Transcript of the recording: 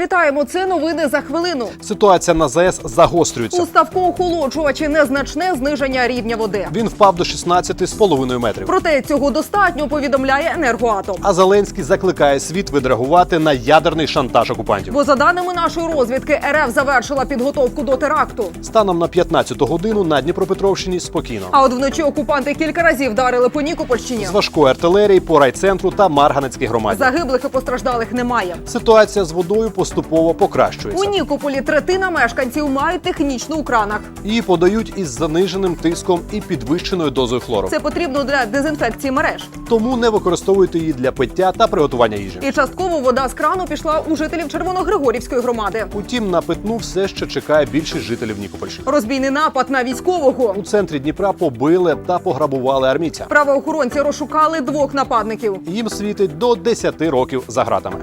Вітаємо! Це новини за хвилину. Ситуація на ЗАЕС загострюється. У ставко-охолоджувачі незначне зниження рівня води. Він впав до 16,5 метрів. Проте цього достатньо повідомляє енергоатом. А Зеленський закликає світ відреагувати на ядерний шантаж окупантів. Бо за даними нашої розвідки, РФ завершила підготовку до теракту. Станом на 15-ту годину на Дніпропетровщині спокійно. А от вночі окупанти кілька разів вдарили по Нікопольщині. З важкої артилерії по райцентру та Марганецькій громаді. Загиблих і постраждалих немає. Ситуація з водою поступово У. Нікополі третина мешканців мають технічну у кранах. Її подають із заниженим тиском і підвищеною дозою хлору. Це потрібно для дезінфекції мереж. Тому не використовуйте її для пиття та приготування їжі. І частково вода з крану пішла у жителів Червоногригорівської громади. Утім, на питну все ще чекає більшість жителів Нікопольщини. Розбійний напад на військового. У центрі Дніпра побили та пограбували армійця. Правоохоронці розшукали двох нападників. Їм світить до 10 років за гратами.